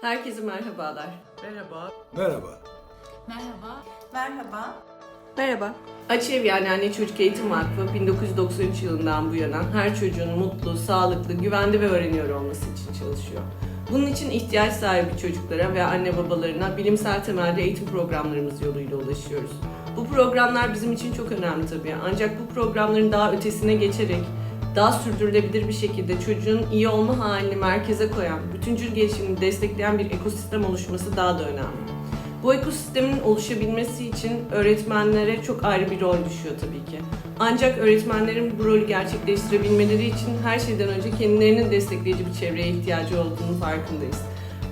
Herkese merhabalar. Merhaba. Merhaba. Merhaba. Merhaba. Merhaba. Açev yani Anne Çocuk Eğitim Vakfı 1993 yılından bu yana her çocuğun mutlu, sağlıklı, güvende ve öğreniyor olması için çalışıyor. Bunun için ihtiyaç sahibi çocuklara ve anne babalarına bilimsel temelde eğitim programlarımız yoluyla ulaşıyoruz. Bu programlar bizim için çok önemli tabii. Ancak bu programların daha ötesine geçerek daha sürdürülebilir bir şekilde çocuğun iyi olma halini merkeze koyan, bütüncül gelişimini destekleyen bir ekosistem oluşması daha da önemli. Bu ekosistemin oluşabilmesi için öğretmenlere çok ayrı bir rol düşüyor tabii ki. Ancak öğretmenlerin bu rolü gerçekleştirebilmeleri için her şeyden önce kendilerinin destekleyici bir çevreye ihtiyacı olduğunu farkındayız.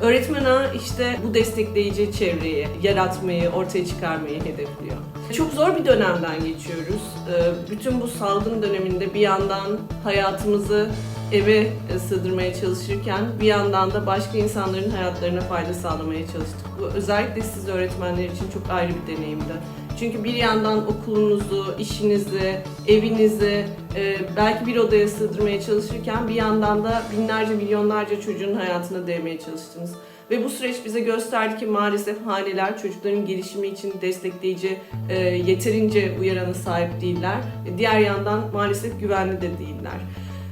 Öğretmen işte bu destekleyici çevreyi yaratmayı, ortaya çıkarmayı hedefliyor. Çok zor bir dönemden geçiyoruz. Ee, Bütün bu salgın döneminde bir yandan hayatımızı eve e, sığdırmaya çalışırken bir yandan da başka insanların hayatlarına fayda sağlamaya çalıştık. Bu özellikle siz öğretmenler için çok ayrı bir deneyimdi. Çünkü bir yandan okulunuzu, işinizi, evinizi e, belki bir odaya sığdırmaya çalışırken bir yandan da binlerce, milyonlarca çocuğun hayatına değmeye çalıştınız. Ve bu süreç bize gösterdi ki maalesef haneler çocukların gelişimi için destekleyici, e, yeterince uyarana sahip değiller. E, Diğer yandan maalesef güvenli de değiller.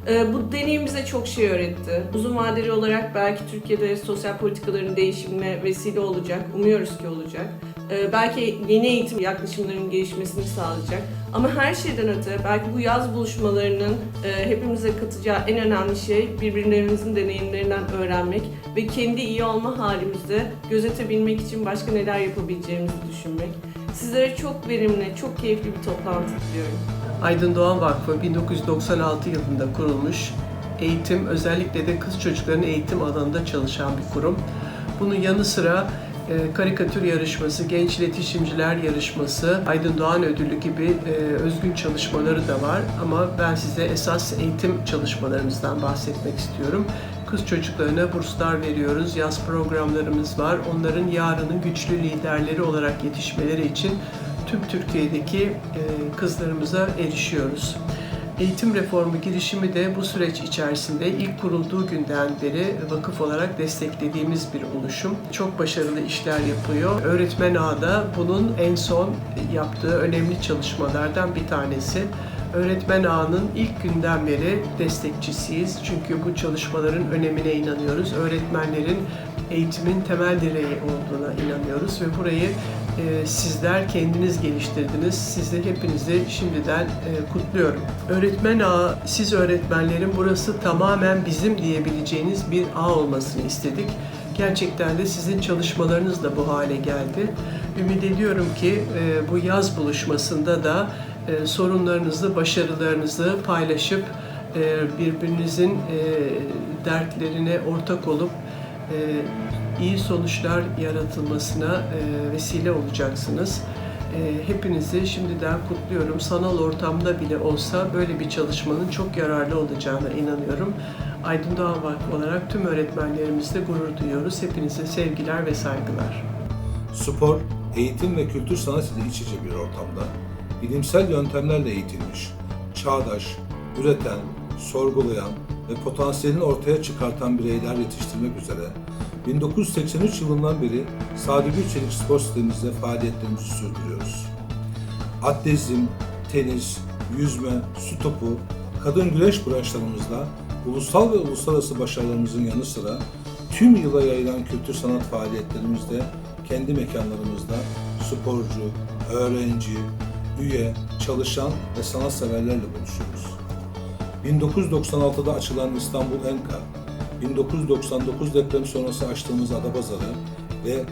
Ee, Bu deneyim bize çok şey öğretti. Uzun vadeli olarak belki Türkiye'de sosyal politikaların değişimine vesile olacak. Umuyoruz ki olacak. Ee, Belki yeni eğitim yaklaşımlarının gelişmesini sağlayacak. Ama her şeyden öte belki bu yaz buluşmalarının e, hepimize katacağı en önemli şey birbirlerimizin deneyimlerinden öğrenmek ve kendi iyi olma halimizi gözetebilmek için başka neler yapabileceğimizi düşünmek. Sizlere çok verimli, çok keyifli bir toplantı diliyorum. Aydın Doğan Vakfı 1996 yılında kurulmuş. Eğitim, özellikle de kız çocuklarının eğitim alanında çalışan bir kurum. Bunun yanı sıra karikatür yarışması, genç iletişimciler yarışması, Aydın Doğan Ödülü gibi e, özgün çalışmaları da var. Ama ben size esas eğitim çalışmalarımızdan bahsetmek istiyorum. Kız çocuklarına burslar veriyoruz, yaz programlarımız var. Onların yarının güçlü liderleri olarak yetişmeleri için tüm Türkiye'deki e, kızlarımıza erişiyoruz. Eğitim reformu girişimi de bu süreç içerisinde ilk kurulduğu günden beri vakıf olarak desteklediğimiz bir oluşum. Çok başarılı işler yapıyor. Öğretmen Ağda bunun en son yaptığı önemli çalışmalardan bir tanesi. Öğretmen Ağa'nın ilk günden beri destekçisiyiz. Çünkü bu çalışmaların önemine inanıyoruz. Öğretmenlerin eğitimin temel direği olduğuna inanıyoruz ve burayı sizler kendiniz geliştirdiniz. Sizi hepinizi şimdiden e, kutluyorum. Öğretmen ağı, siz öğretmenlerin burası tamamen bizim diyebileceğiniz bir ağ olmasını istedik. Gerçekten de sizin çalışmalarınız da bu hale geldi. Ümit ediyorum ki e, bu yaz buluşmasında da e, sorunlarınızı, başarılarınızı paylaşıp birbirinizin dertlerine ortak olup iyi sonuçlar yaratılmasına e, vesile olacaksınız. E, hepinizi şimdiden kutluyorum. Sanal ortamda bile olsa böyle bir çalışmanın çok yararlı olacağına inanıyorum. Aydın Doğan Vakfı olarak tüm öğretmenlerimizle gurur duyuyoruz. Hepinize sevgiler ve saygılar. Spor, eğitim ve kültür sanat ile iç içe bir ortamda bilimsel yöntemlerle eğitilmiş, çağdaş, üreten, sorgulayan ve potansiyelini ortaya çıkartan bireyler yetiştirmek üzere 1983 yılından beri Sadi Gülçelik Spor Sistemimizde faaliyetlerimizi sürdürüyoruz. Atletizm, tenis, yüzme, su topu, kadın güreş branşlarımızda ulusal ve uluslararası başarılarımızın yanı sıra tüm yıla yayılan kültür sanat faaliyetlerimizde kendi mekanlarımızda sporcu, öğrenci, üye, çalışan ve sanatseverlerle buluşuyoruz. 1996'da açılan İstanbul Enka, 1999 deprem sonrası açtığımız Adapazarı ve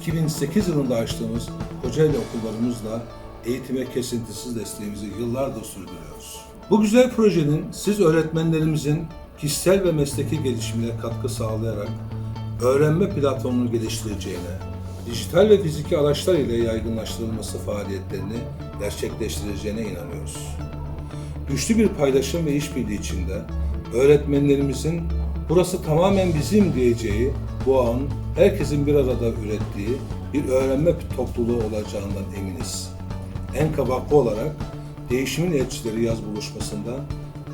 2008 yılında açtığımız Kocaeli okullarımızla eğitime kesintisiz desteğimizi yıllardır sürdürüyoruz. Bu güzel projenin siz öğretmenlerimizin kişisel ve mesleki gelişimine katkı sağlayarak öğrenme platformunu geliştireceğine, dijital ve fiziki araçlar ile yaygınlaştırılması faaliyetlerini gerçekleştireceğine inanıyoruz. Güçlü bir paylaşım ve işbirliği içinde öğretmenlerimizin burası tamamen bizim diyeceği bu ağın herkesin bir arada ürettiği bir öğrenme topluluğu olacağından eminiz. Enka Vakfı olarak değişimin elçileri yaz buluşmasında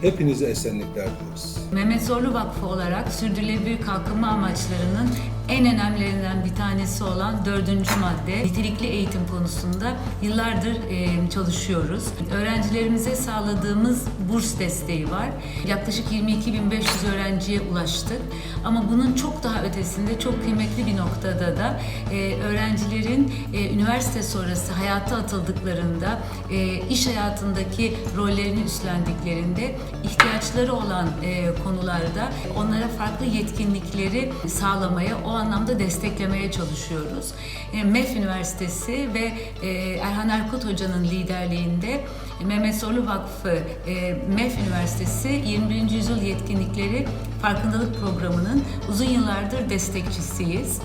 hepinize esenlikler dileriz. Mehmet Zorlu Vakfı olarak sürdürülebilir kalkınma amaçlarının En önemlilerinden bir tanesi olan dördüncü madde nitelikli eğitim konusunda yıllardır e, çalışıyoruz. Öğrencilerimize sağladığımız burs desteği var. Yaklaşık 22.500 öğrenciye ulaştık. Ama bunun çok daha ötesinde çok kıymetli bir noktada da e, öğrencilerin e, üniversite sonrası hayata atıldıklarında iş hayatındaki rollerini üstlendiklerinde ihtiyaçları olan konularda onlara farklı yetkinlikleri sağlamaya, o anlamda desteklemeye çalışıyoruz. E, MEF Üniversitesi ve e, Erhan Erkut Hoca'nın liderliğinde Mehmet Zorlu Vakfı e, MEF Üniversitesi 21. Yüzyıl Yetkinlikleri Farkındalık Programı'nın uzun yıllardır destekçisiyiz.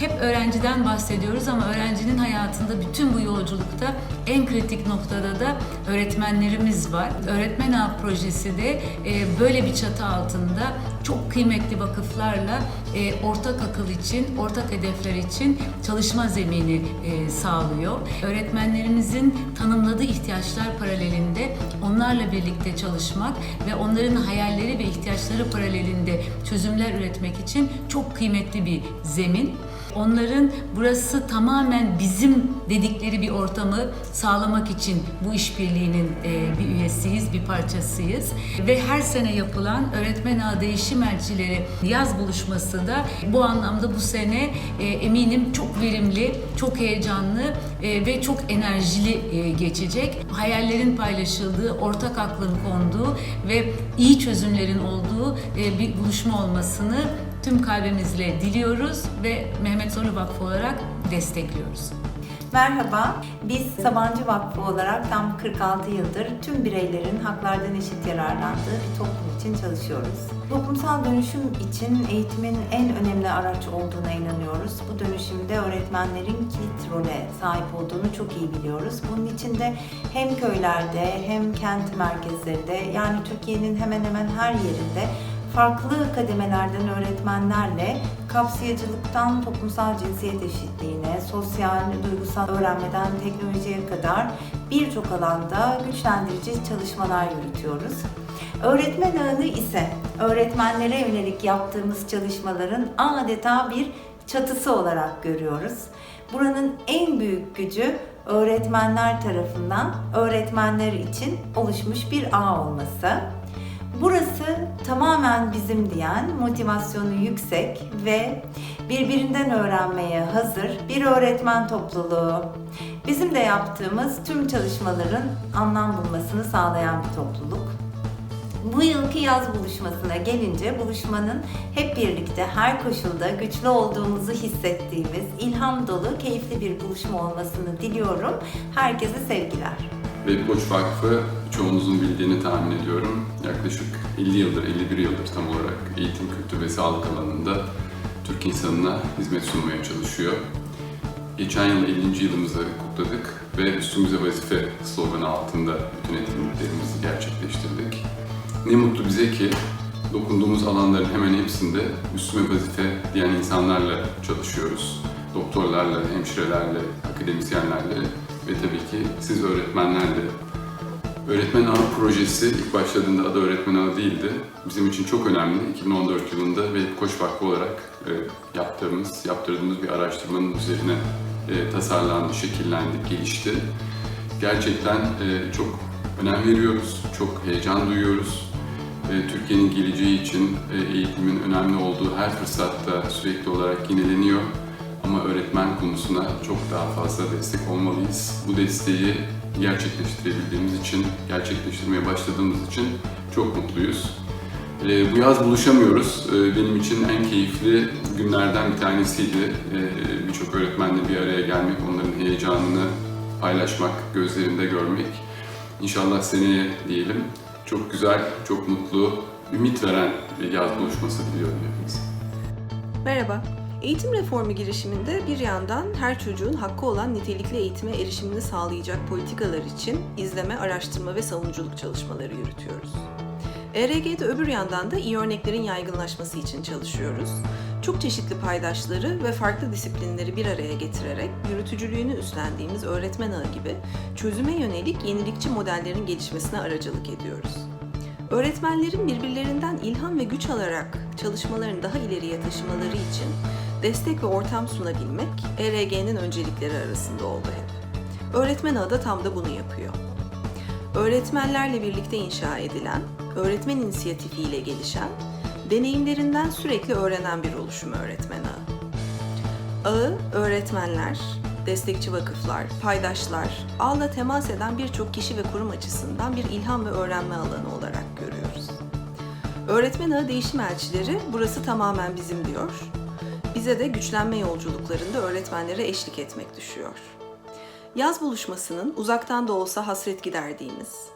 Hep öğrenciden bahsediyoruz ama öğrencinin hayatında bütün bu yolculukta en kritik noktada da öğretmenlerimiz var. Öğretmen Ağı projesi de e, böyle bir çatı altında çok kıymetli vakıflarla e, ortak akıl için, ortak hedefler için çalışma zemini e, sağlıyor. Öğretmenlerimizin tanımladığı ihtiyaçlar paralelinde onlarla birlikte çalışmak ve onların hayalleri ve ihtiyaçları paralelinde çözümler üretmek için çok kıymetli bir zemin. Onların burası tamamen bizim dedikleri bir ortamı sağlamak için bu işbirliğinin e, bir üyesiyiz, bir parçasıyız. Ve her sene yapılan öğretmen ağı değişim elçileri yaz buluşması da bu anlamda bu sene e, eminim çok verimli, çok heyecanlı e, ve çok enerjili geçecek. Hayallerin paylaşıldığı, ortak aklın konduğu ve iyi çözümlerin olduğu bir buluşma olmasını tüm kalbimizle diliyoruz ve Mehmet Zorlu Vakfı olarak destekliyoruz. Merhaba, biz Sabancı Vakfı olarak tam 46 yıldır tüm bireylerin haklardan eşit yararlandığı bir toplum için çalışıyoruz. Toplumsal dönüşüm için eğitimin en önemli araç olduğuna inanıyoruz. Bu dönüşümde öğretmenlerin kilit role sahip olduğunu çok iyi biliyoruz. Bunun için de hem köylerde hem kent merkezlerinde yani Türkiye'nin hemen hemen her yerinde farklı kademelerden öğretmenlerle kapsayıcılıktan toplumsal cinsiyet eşitliğine, sosyal, duygusal öğrenmeden teknolojiye kadar birçok alanda güçlendirici çalışmalar yürütüyoruz. Öğretmen ağını ise öğretmenlere yönelik yaptığımız çalışmaların adeta bir çatısı olarak görüyoruz. Buranın en büyük gücü öğretmenler tarafından öğretmenler için oluşmuş bir ağ olması. Burası tamamen bizim diyen, motivasyonu yüksek ve birbirinden öğrenmeye hazır bir öğretmen topluluğu. Bizim de yaptığımız tüm çalışmaların anlam bulmasını sağlayan bir topluluk. Bu yılki yaz buluşmasına gelince buluşmanın hep birlikte her koşulda güçlü olduğumuzu hissettiğimiz ilham dolu, keyifli bir buluşma olmasını diliyorum. Herkese sevgiler. Ve Koç Vakfı çoğunuzun bildiğini tahmin ediyorum. Yaklaşık 50 yıldır, 51 yıldır tam olarak eğitim, kültür ve sağlık alanında Türk insanına hizmet sunmaya çalışıyor. Geçen yıl 50. yılımızı kutladık ve üstümüze vazife sloganı altında bütün etkinliklerimizi gerçekleştirdik. Ne mutlu bize ki dokunduğumuz alanların hemen hepsinde üstüme vazife diyen insanlarla çalışıyoruz. Doktorlarla, hemşirelerle, akademisyenlerle ve tabii ki siz öğretmenlerle. Öğretmen Ağı projesi ilk başladığında adı Öğretmen Ağı değildi. Bizim için çok önemli. 2014 yılında ve Koç Vakfı olarak e, yaptığımız, yaptırdığımız bir araştırmanın üzerine e, tasarlandı, şekillendi, gelişti. Gerçekten e, çok önem veriyoruz, çok heyecan duyuyoruz. E, Türkiye'nin geleceği için e, eğitimin önemli olduğu her fırsatta sürekli olarak yineleniyor. Öğretmen konusuna çok daha fazla destek olmalıyız. Bu desteği gerçekleştirebildiğimiz için, gerçekleştirmeye başladığımız için çok mutluyuz. Ee, bu yaz buluşamıyoruz. Ee, benim için en keyifli günlerden bir tanesiydi. Ee, Birçok öğretmenle bir araya gelmek, onların heyecanını paylaşmak, gözlerinde görmek. İnşallah seneye diyelim. Çok güzel, çok mutlu, ümit veren bir yaz buluşması diliyorum hepinize. Merhaba. Eğitim reformu girişiminde bir yandan her çocuğun hakkı olan nitelikli eğitime erişimini sağlayacak politikalar için izleme, araştırma ve savunuculuk çalışmaları yürütüyoruz. ERG'de öbür yandan da iyi örneklerin yaygınlaşması için çalışıyoruz. Çok çeşitli paydaşları ve farklı disiplinleri bir araya getirerek yürütücülüğünü üstlendiğimiz öğretmen ağı gibi çözüme yönelik yenilikçi modellerin gelişmesine aracılık ediyoruz. Öğretmenlerin birbirlerinden ilham ve güç alarak çalışmalarını daha ileriye taşımaları için destek ve ortam sunabilmek ERG'nin öncelikleri arasında oldu hep. Öğretmen ağı da tam da bunu yapıyor. Öğretmenlerle birlikte inşa edilen, öğretmen inisiyatifiyle gelişen, deneyimlerinden sürekli öğrenen bir oluşum öğretmen ağı. Ağı öğretmenler, destekçi vakıflar, paydaşlar, ağla temas eden birçok kişi ve kurum açısından bir ilham ve öğrenme alanı olarak görüyoruz. Öğretmen ağı değişim elçileri burası tamamen bizim diyor. Bize de güçlenme yolculuklarında öğretmenlere eşlik etmek düşüyor. Yaz buluşmasının uzaktan da olsa hasret giderdiğimiz,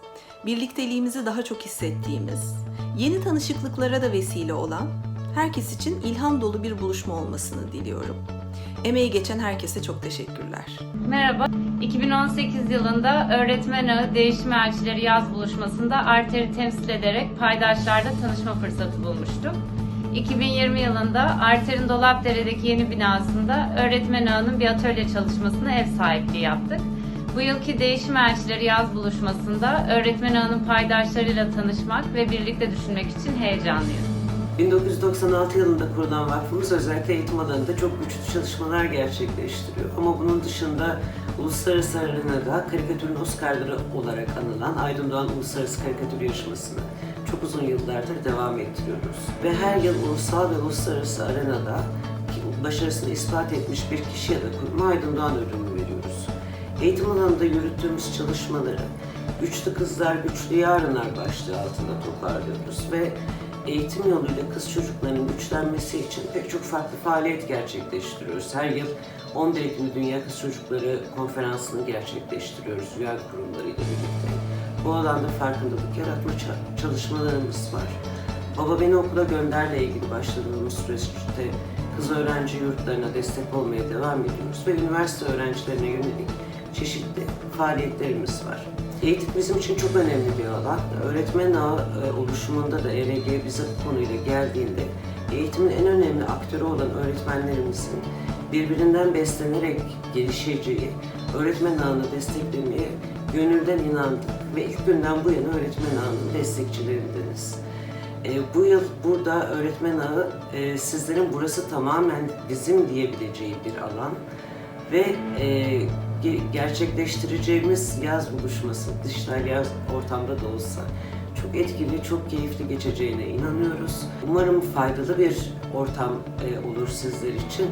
birlikteliğimizi daha çok hissettiğimiz, yeni tanışıklıklara da vesile olan, herkes için ilham dolu bir buluşma olmasını diliyorum. Emeği geçen herkese çok teşekkürler. Merhaba. 2018 yılında Öğretmen Ağı Değişim Elçileri Yaz Buluşması'nda Arter'i temsil ederek paydaşlarla tanışma fırsatı bulmuştuk. 2020 yılında Arter'in Dolapdere'deki yeni binasında Öğretmen Ağı'nın bir atölye çalışmasına ev sahipliği yaptık. Bu yılki Değişim Elçileri Yaz Buluşması'nda Öğretmen Ağı'nın paydaşlarıyla tanışmak ve birlikte düşünmek için heyecanlıyız. 1996 yılında kurulan vakfımız özellikle eğitim alanında çok güçlü çalışmalar gerçekleştiriyor. Ama bunun dışında uluslararası arenada karikatürün Oscar'ları olarak anılan Aydın Doğan Uluslararası Karikatür Yarışması'nı çok uzun yıllardır devam ettiriyoruz. Ve her yıl ulusal ve uluslararası arenada başarısını ispat etmiş bir kişi ya da kuruma Aydın Doğan ödülünü veriyoruz. Eğitim alanında yürüttüğümüz çalışmaları Güçlü Kızlar, Güçlü Yarınlar başlığı altında toparlıyoruz ve eğitim yoluyla kız çocuklarının güçlenmesi için pek çok farklı faaliyet gerçekleştiriyoruz. Her yıl 11 Ekim Dünya Kız Çocukları Konferansı'nı gerçekleştiriyoruz üye kurumlarıyla birlikte. Bu alanda farkındalık yaratma ça- çalışmalarımız var. Baba Beni Okula Gönder'le ilgili başladığımız süreçte kız öğrenci yurtlarına destek olmaya devam ediyoruz ve üniversite öğrencilerine yönelik çeşitli faaliyetlerimiz var. Eğitim bizim için çok önemli bir alan. Öğretmen ağı e, oluşumunda da ERG bize bu konuyla geldiğinde eğitimin en önemli aktörü olan öğretmenlerimizin birbirinden beslenerek gelişeceği öğretmen ağını desteklemeye gönülden inandık ve ilk günden bu yana öğretmen ağının destekçilerindeniz. E, bu yıl burada öğretmen ağı e, sizlerin burası tamamen bizim diyebileceği bir alan ve e, ge- gerçekleştireceğimiz yaz buluşması, dijital yaz ortamda da olsa çok etkili, çok keyifli geçeceğine inanıyoruz. Umarım faydalı bir ortam e, olur sizler için.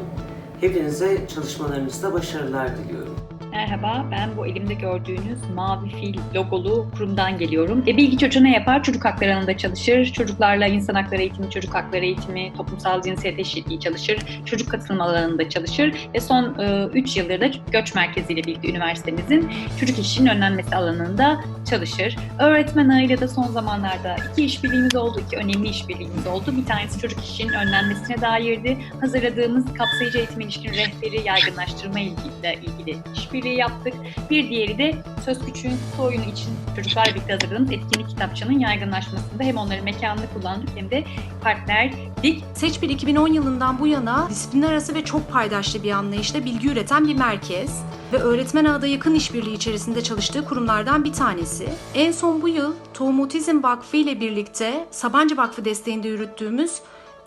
Hepinize çalışmalarınızda başarılar diliyorum. Merhaba, ben bu elimde gördüğünüz mavi fil logolu kurumdan geliyorum. E, Bilgi Çocuğu ne yapar? Çocuk hakları alanında çalışır. Çocuklarla insan hakları eğitimi, çocuk hakları eğitimi, toplumsal cinsiyet eşitliği çalışır. Çocuk katılım alanında çalışır. Ve son 3 yıldır da Göç Merkezi ile birlikte üniversitemizin çocuk işinin önlenmesi alanında çalışır. Öğretmen ağıyla da son zamanlarda iki işbirliğimiz oldu, iki önemli işbirliğimiz oldu. Bir tanesi çocuk işinin önlenmesine dairdi. Hazırladığımız kapsayıcı eğitim ilişkin rehberi yaygınlaştırma ilgili, ilgili işbirliği yaptık. Bir diğeri de Söz Küçüğün Su Oyunu için çocuklarla birlikte hazırladığımız etkinlik kitapçının yaygınlaşmasında hem onların mekanını kullandık hem de partnerlik. Seçbil 2010 yılından bu yana disiplinler arası ve çok paydaşlı bir anlayışla bilgi üreten bir merkez ve öğretmen ağda yakın işbirliği içerisinde çalıştığı kurumlardan bir tanesi. En son bu yıl Tohum Otizm Vakfı ile birlikte Sabancı Vakfı desteğinde yürüttüğümüz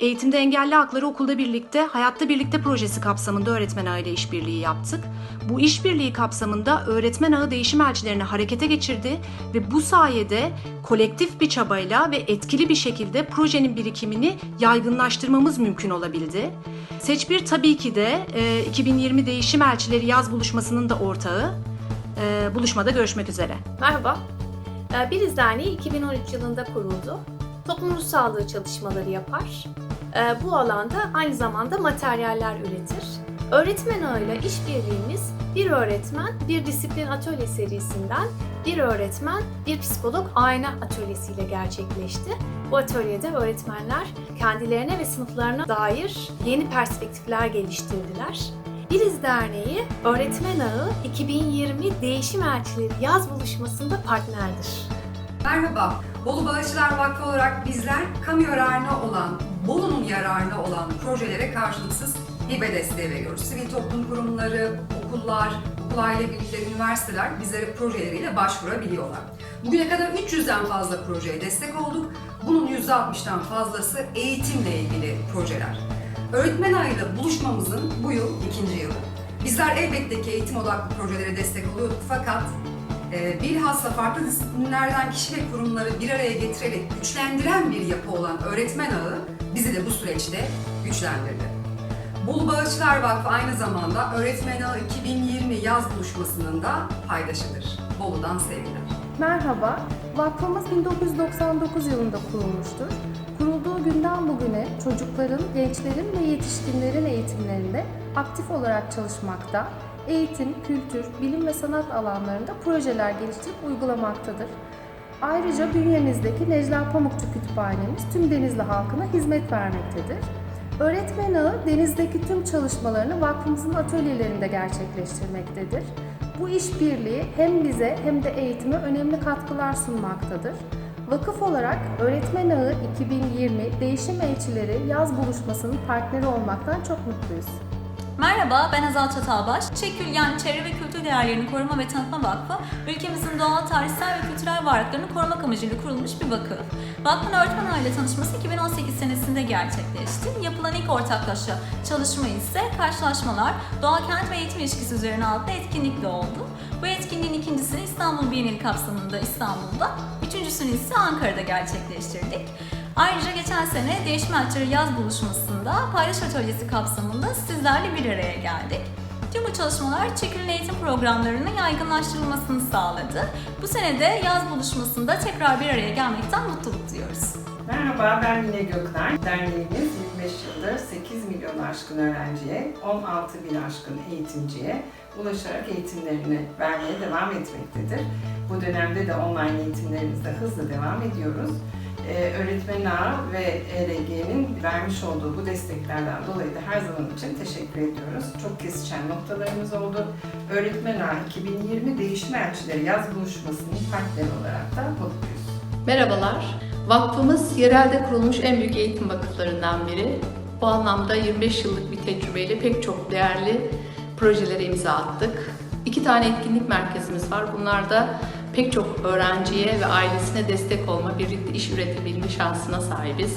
Eğitimde Engelli Hakları Okulda Birlikte, Hayatta Birlikte projesi kapsamında öğretmen ağı ile işbirliği yaptık. Bu işbirliği kapsamında öğretmen ağı değişim elçilerini harekete geçirdi ve bu sayede kolektif bir çabayla ve etkili bir şekilde projenin birikimini yaygınlaştırmamız mümkün olabildi. Seçbir tabii ki de e, 2020 Değişim Elçileri Yaz Buluşması'nın da ortağı. E, buluşmada görüşmek üzere. Merhaba. Biriz Derneği 2013 yılında kuruldu. Toplum ruh sağlığı çalışmaları yapar. Ee, Bu alanda aynı zamanda materyaller üretir. Öğretmen ağıyla işbirliğimiz bir öğretmen bir disiplin atölye serisinden bir öğretmen bir psikolog ayna atölyesiyle gerçekleşti. Bu atölyede öğretmenler kendilerine ve sınıflarına dair yeni perspektifler geliştirdiler. Biriz Derneği Öğretmen Ağı 2020 Değişim Elçileri Yaz Buluşması'nda partnerdir. Merhaba, Bolu Bağışçılar Vakfı olarak bizler kamu yararına olan, Bolu'nun yararına olan projelere karşılıksız hibe desteği veriyoruz. Sivil toplum kurumları, okullar, okul aile birlikleri, üniversiteler bizlere projeleriyle başvurabiliyorlar. Bugüne kadar 300'den fazla projeye destek olduk. Bunun %60'dan fazlası eğitimle ilgili projeler. Öğretmen ayıyla buluşmamızın bu yıl ikinci yılı. Bizler elbette ki eğitim odaklı projelere destek oluyorduk fakat bilhassa farklı disiplinlerden kişi ve kurumları bir araya getirerek güçlendiren bir yapı olan öğretmen ağı bizi de bu süreçte güçlendirdi. Bolu Bağışçılar Vakfı aynı zamanda Öğretmen Ağı 2020 yaz buluşmasının da paydaşıdır. Bolu'dan sevgiler. Merhaba, vakfımız 1999 yılında kurulmuştur. Kurulduğu günden bugüne çocukların, gençlerin ve yetişkinlerin eğitimlerinde aktif olarak çalışmakta, eğitim, kültür, bilim ve sanat alanlarında projeler geliştirip uygulamaktadır. Ayrıca bünyemizdeki Necla Pamukçu Kütüphanemiz tüm Denizli halkına hizmet vermektedir. Öğretmen Ağı denizdeki tüm çalışmalarını vakfımızın atölyelerinde gerçekleştirmektedir. Bu işbirliği hem bize hem de eğitime önemli katkılar sunmaktadır. Vakıf olarak Öğretmen Ağı 2020 Değişim Elçileri Yaz Buluşması'nın partneri olmaktan çok mutluyuz. Merhaba, ben Azal Çatalbaş. Çekül yani Çevre ve Kültür Değerlerini Koruma ve Tanıtma Vakfı, ülkemizin doğal, tarihsel ve kültürel varlıklarını korumak amacıyla kurulmuş bir vakıf. Vakfın öğretmen aile tanışması 2018 senesinde gerçekleşti. Yapılan ilk ortaklaşa çalışma ise karşılaşmalar, doğa kent ve eğitim ilişkisi üzerine adlı etkinlikle oldu. Bu etkinliğin ikincisini İstanbul Bienali kapsamında İstanbul'da, üçüncüsünü ise Ankara'da gerçekleştirdik. Ayrıca geçen sene Değişim Elçileri Yaz Buluşması'nda paylaş atölyesi kapsamında sizlerle bir araya geldik. Tüm bu çalışmalar Çekül'ün eğitim programlarının yaygınlaştırılmasını sağladı. Bu sene de yaz buluşmasında tekrar bir araya gelmekten mutluluk duyuyoruz. Merhaba, ben Mine Gökler. Derneğimiz 25 yıldır 8 milyon aşkın öğrenciye, 16 bin aşkın eğitimciye ulaşarak eğitimlerini vermeye devam etmektedir. Bu dönemde de online eğitimlerimizde hızla devam ediyoruz. Öğretmen Ağı ve ERG'nin vermiş olduğu bu desteklerden dolayı da her zaman için teşekkür ediyoruz. Çok kesişen noktalarımız oldu. Öğretmen Ağı 2020 Değişim Elçileri Yaz Buluşması'nın partneri olarak da mutluyuz. Merhabalar. Vakfımız yerelde kurulmuş en büyük eğitim vakıflarından biri. Bu anlamda 25 yıllık bir tecrübeyle pek çok değerli projelere imza attık. İki tane etkinlik merkezimiz var. Bunlar da pek çok öğrenciye ve ailesine destek olma, birlikte iş üretebilme şansına sahibiz.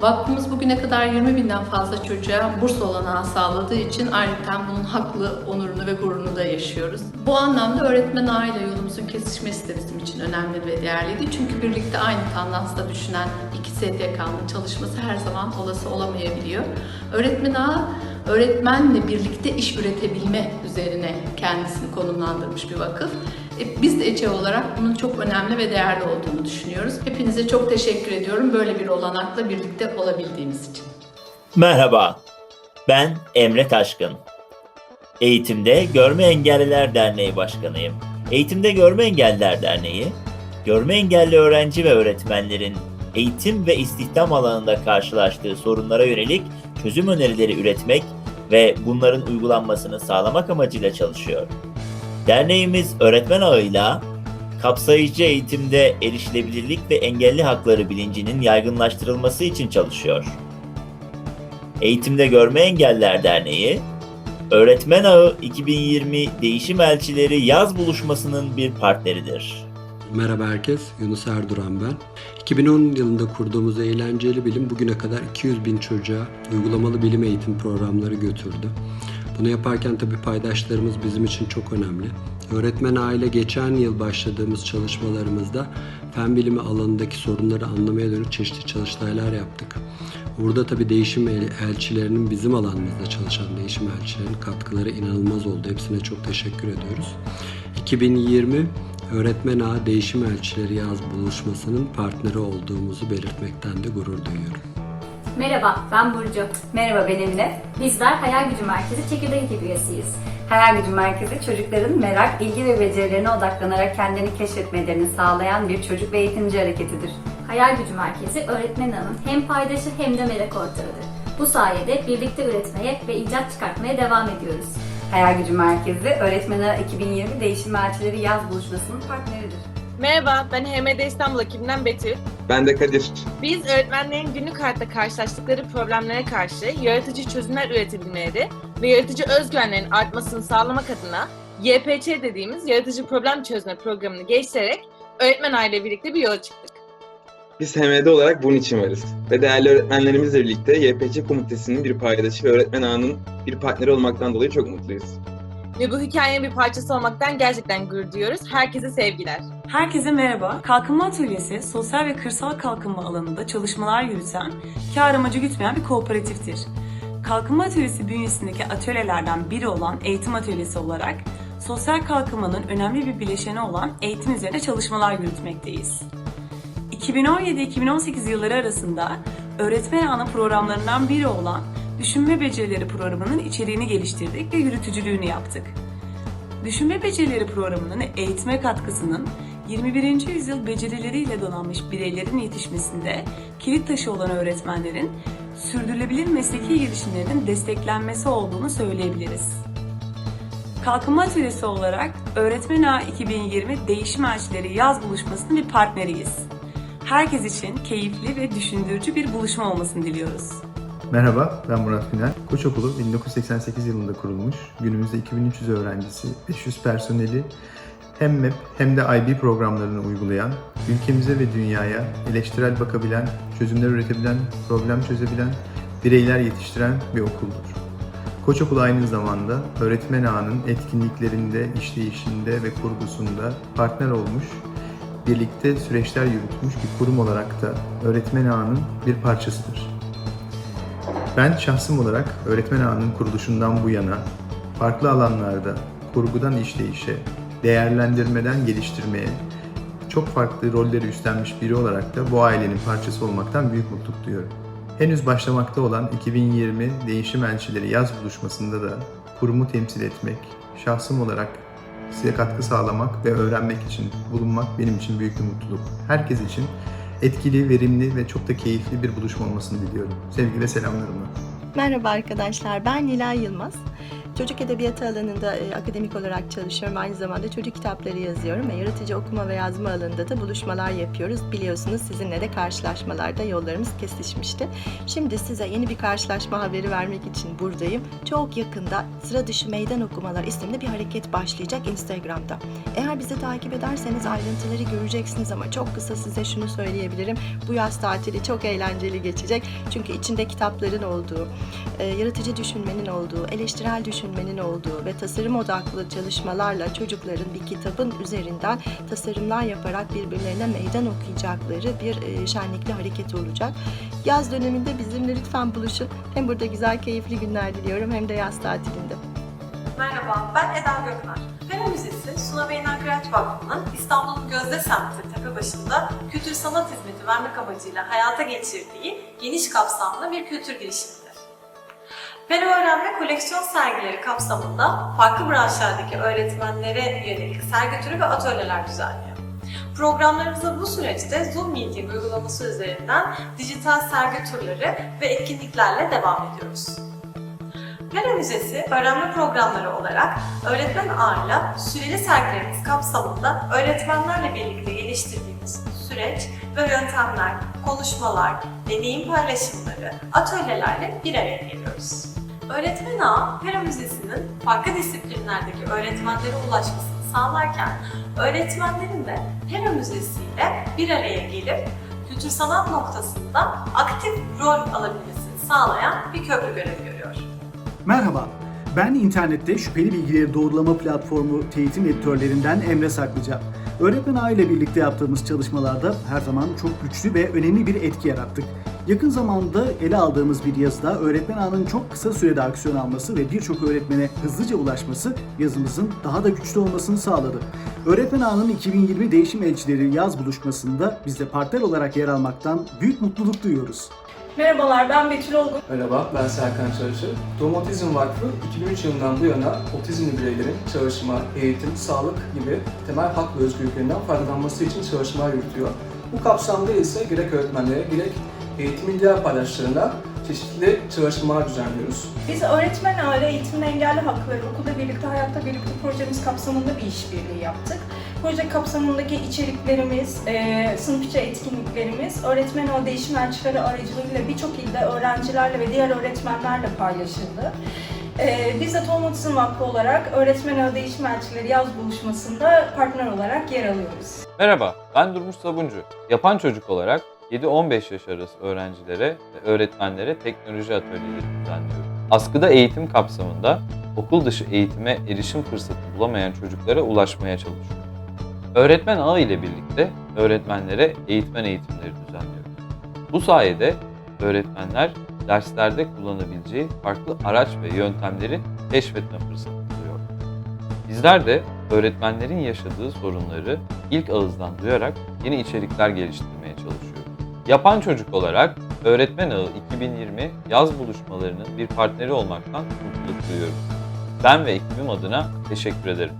Vakfımız bugüne kadar 20 binden fazla çocuğa burs olanağı sağladığı için ayrıca bunun haklı onurunu ve gururunu da yaşıyoruz. Bu anlamda öğretmen aile yolumuzun kesişmesi de bizim için önemli ve değerliydi. Çünkü birlikte aynı tandansda düşünen iki STK'nın çalışması her zaman olası olamayabiliyor. Öğretmen ağı öğretmenle birlikte iş üretebilme üzerine kendisini konumlandırmış bir vakıf. E, Biz de EÇE olarak bunun çok önemli ve değerli olduğunu düşünüyoruz. Hepinize çok teşekkür ediyorum böyle bir olanakla birlikte olabildiğimiz için. Merhaba, ben Emre Taşkın. Eğitimde Görme Engelliler Derneği Başkanıyım. Eğitimde Görme Engelliler Derneği, görme engelli öğrenci ve öğretmenlerin eğitim ve istihdam alanında karşılaştığı sorunlara yönelik çözüm önerileri üretmek ve bunların uygulanmasını sağlamak amacıyla çalışıyor. Derneğimiz öğretmen ağıyla kapsayıcı eğitimde erişilebilirlik ve engelli hakları bilincinin yaygınlaştırılması için çalışıyor. Eğitimde Görme Engeller Derneği, Öğretmen Ağı 2020 Değişim Elçileri Yaz Buluşması'nın bir partneridir. Merhaba herkes, Yunus Erduran ben. 2010 yılında kurduğumuz Eğlenceli Bilim bugüne kadar 200 bin çocuğa uygulamalı bilim eğitim programları götürdü. Bunu yaparken tabii paydaşlarımız bizim için çok önemli. Öğretmen aile geçen yıl başladığımız çalışmalarımızda fen bilimi alanındaki sorunları anlamaya dönük çeşitli çalıştaylar yaptık. Burada tabii değişim el- elçilerinin bizim alanımızda çalışan değişim elçilerinin katkıları inanılmaz oldu. Hepsine çok teşekkür ediyoruz. 2020 Öğretmen Ağı Değişim Elçileri Yaz Buluşması'nın partneri olduğumuzu belirtmekten de gurur duyuyorum. Merhaba, ben Burcu. Merhaba, ben Emine. Bizler Hayal Gücü Merkezi Çekirdek ekibi üyesiyiz. Hayal Gücü Merkezi çocukların merak, ilgi ve becerilerine odaklanarak kendini keşfetmelerini sağlayan bir çocuk ve eğitimci hareketidir. Hayal Gücü Merkezi öğretmen ağının hem paydaşı hem de merak ortağıdır. Bu sayede birlikte üretmeye ve icat çıkartmaya devam ediyoruz. Hayal Gücü Merkezi Öğretmen Ağı 2020 Değişim Elçileri Yaz Buluşması'nın partneridir. Merhaba, ben HMD İstanbul ekibinden Betül. Ben de Kadir. Biz öğretmenlerin günlük hayatta karşılaştıkları problemlere karşı yaratıcı çözümler üretebilmeleri ve yaratıcı özgüvenlerin artmasını sağlamak adına YPÇ dediğimiz yaratıcı problem çözme programını geliştirerek öğretmen aile birlikte bir yola çıktık. Biz HMD olarak bunun için varız. Ve değerli öğretmenlerimizle birlikte YPC komitesinin bir paydaşı ve öğretmen ağının bir partneri olmaktan dolayı çok mutluyuz. Ve bu hikayenin bir parçası olmaktan gerçekten gurur duyuyoruz. Herkese sevgiler. Herkese merhaba. Kalkınma Atölyesi, sosyal ve kırsal kalkınma alanında çalışmalar yürüten, kar amacı gütmeyen bir kooperatiftir. Kalkınma Atölyesi bünyesindeki atölyelerden biri olan Eğitim Atölyesi olarak, sosyal kalkınmanın önemli bir bileşeni olan eğitim üzerine çalışmalar yürütmekteyiz. 2017-2018 yılları arasında öğretmen ağının programlarından biri olan Düşünme Becerileri programının içeriğini geliştirdik ve yürütücülüğünü yaptık. Düşünme Becerileri programının eğitime katkısının 21. yüzyıl becerileriyle donanmış bireylerin yetişmesinde kilit taşı olan öğretmenlerin sürdürülebilir mesleki gelişimlerinin desteklenmesi olduğunu söyleyebiliriz. Kalkınma Atölyesi olarak Öğretmen Ağı 2020 Değişim Elçileri Yaz Buluşması'nın bir partneriyiz. Herkes için keyifli ve düşündürücü bir buluşma olmasını diliyoruz. Merhaba, ben Murat Günel. Koç Okulu 1988 yılında kurulmuş. Günümüzde 2300 öğrencisi, 500 personeli hem MEP hem de IB programlarını uygulayan, ülkemize ve dünyaya eleştirel bakabilen, çözümler üretebilen, problem çözebilen bireyler yetiştiren bir okuldur. Koç Okulu aynı zamanda öğretmen ağının etkinliklerinde, işleyişinde ve kurgusunda partner olmuş, birlikte süreçler yürütmüş bir kurum olarak da öğretmen ağının bir parçasıdır. Ben şahsım olarak öğretmen ağının kuruluşundan bu yana farklı alanlarda kurgudan işleyişe, değerlendirmeden geliştirmeye çok farklı rolleri üstlenmiş biri olarak da bu ailenin parçası olmaktan büyük mutluluk duyuyorum. Henüz başlamakta olan 2020 Değişim Elçileri yaz buluşmasında da kurumu temsil etmek, şahsım olarak size katkı sağlamak ve öğrenmek için bulunmak benim için büyük bir mutluluk. Herkes için etkili, verimli ve çok da keyifli bir buluşma olmasını diliyorum. Sevgi ve selamlarımla. Merhaba arkadaşlar, ben Nilay Yılmaz. Çocuk edebiyatı alanında e, akademik olarak çalışıyorum. Aynı zamanda çocuk kitapları yazıyorum ve yaratıcı okuma ve yazma alanında da buluşmalar yapıyoruz. Biliyorsunuz sizinle de karşılaşmalarda yollarımız kesişmişti. Şimdi size yeni bir karşılaşma haberi vermek için buradayım. Çok yakında Sıra Dışı Meydan Okumalar isimli bir hareket başlayacak Instagram'da. Eğer bizi takip ederseniz ayrıntıları göreceksiniz ama çok kısa size şunu söyleyebilirim. Bu yaz tatili çok eğlenceli geçecek. Çünkü içinde kitapların olduğu, e, yaratıcı düşünmenin olduğu, eleştirel düşünmenin olduğu ve tasarım odaklı çalışmalarla çocukların bir kitabın üzerinden tasarımlar yaparak birbirlerine meydan okuyacakları bir e, şenlikli hareket olacak. Yaz döneminde bizimle lütfen buluşun. Hem burada güzel, keyifli günler diliyorum hem de yaz tatilinde. Merhaba, ben Eda Gökner. Pera Müzesi, Suna Beynen Kıraç Vakfı'nın İstanbul'un Gözde semti Tepebaşı'nda kültür sanat hizmeti vermek amacıyla hayata geçirdiği geniş kapsamlı bir kültür girişimidir. Pera Öğrenme koleksiyon sergileri kapsamında farklı branşlardaki öğretmenlere yönelik sergi türü ve atölyeler düzenliyor. Programlarımıza bu süreçte Zoom Meeting uygulaması üzerinden dijital sergi turları ve etkinliklerle devam ediyoruz. Pera Müzesi öğrenme programları olarak öğretmen ağıyla süreli sergilerimiz kapsamında öğretmenlerle birlikte geliştirdiğimiz süreç ve yöntemler, konuşmalar, deneyim paylaşımları, atölyelerle bir araya geliyoruz. Öğretmen ağı, Pera Müzesi'nin farklı disiplinlerdeki öğretmenlere ulaşmasını sağlarken, öğretmenlerin de Pera Müzesi ile bir araya gelip kültür sanat noktasında aktif rol alabilmesini sağlayan bir köprü görevi görüyor. Merhaba, ben internette şüpheli bilgileri doğrulama platformu Teğitim Editörlerinden Emre Saklıca. Öğretmen Ağı ile birlikte yaptığımız çalışmalarda her zaman çok güçlü ve önemli bir etki yarattık. Yakın zamanda ele aldığımız bir yazıda öğretmen ağının çok kısa sürede aksiyon alması ve birçok öğretmene hızlıca ulaşması yazımızın daha da güçlü olmasını sağladı. Öğretmen ağının 2020 Değişim Elçileri yaz buluşmasında biz de partner olarak yer almaktan büyük mutluluk duyuyoruz. Merhabalar, ben Betül Olgun. Merhaba, ben Serkan Çalışır. Doğum Otizm Vakfı 2003 yılından bu yana otizmli bireylerin çalışma, eğitim, sağlık gibi temel hak ve özgürlüklerinden faydalanması için çalışmalar yürütüyor. Bu kapsamda ise gerek öğretmenlere gerek eğitimin diğer paydaşlarına çeşitli çalışmalar düzenliyoruz. Biz öğretmen aile eğitimle engelli hakları okulda birlikte hayatta birlikte projemiz kapsamında bir işbirliği yaptık. Proje kapsamındaki içeriklerimiz, e, sınıf içi etkinliklerimiz öğretmen o değişim elçileri aracılığıyla birçok ilde öğrencilerle ve diğer öğretmenlerle paylaşıldı. E, biz de Otizm Vakfı olarak Öğretmen Ağı Değişim Elçileri yaz buluşmasında partner olarak yer alıyoruz. Merhaba, ben Durmuş Sabuncu. Yapan çocuk olarak 7-15 yaş arası öğrencilere ve öğretmenlere teknoloji atölyeleri düzenliyorum. Askıda eğitim kapsamında okul dışı eğitime erişim fırsatı bulamayan çocuklara ulaşmaya çalışıyorum. Öğretmen ağı ile birlikte öğretmenlere eğitmen eğitimleri düzenliyorum. Bu sayede öğretmenler derslerde kullanabileceği farklı araç ve yöntemleri keşfetme fırsatı buluyor. Bizler de öğretmenlerin yaşadığı sorunları ilk ağızdan duyarak yeni içerikler geliştirmeye çalışıyoruz. Yapan çocuk olarak Öğretmen Ağı 2020 yaz buluşmalarının bir partneri olmaktan mutluluk duyuyorum. Ben ve ekibim adına teşekkür ederim.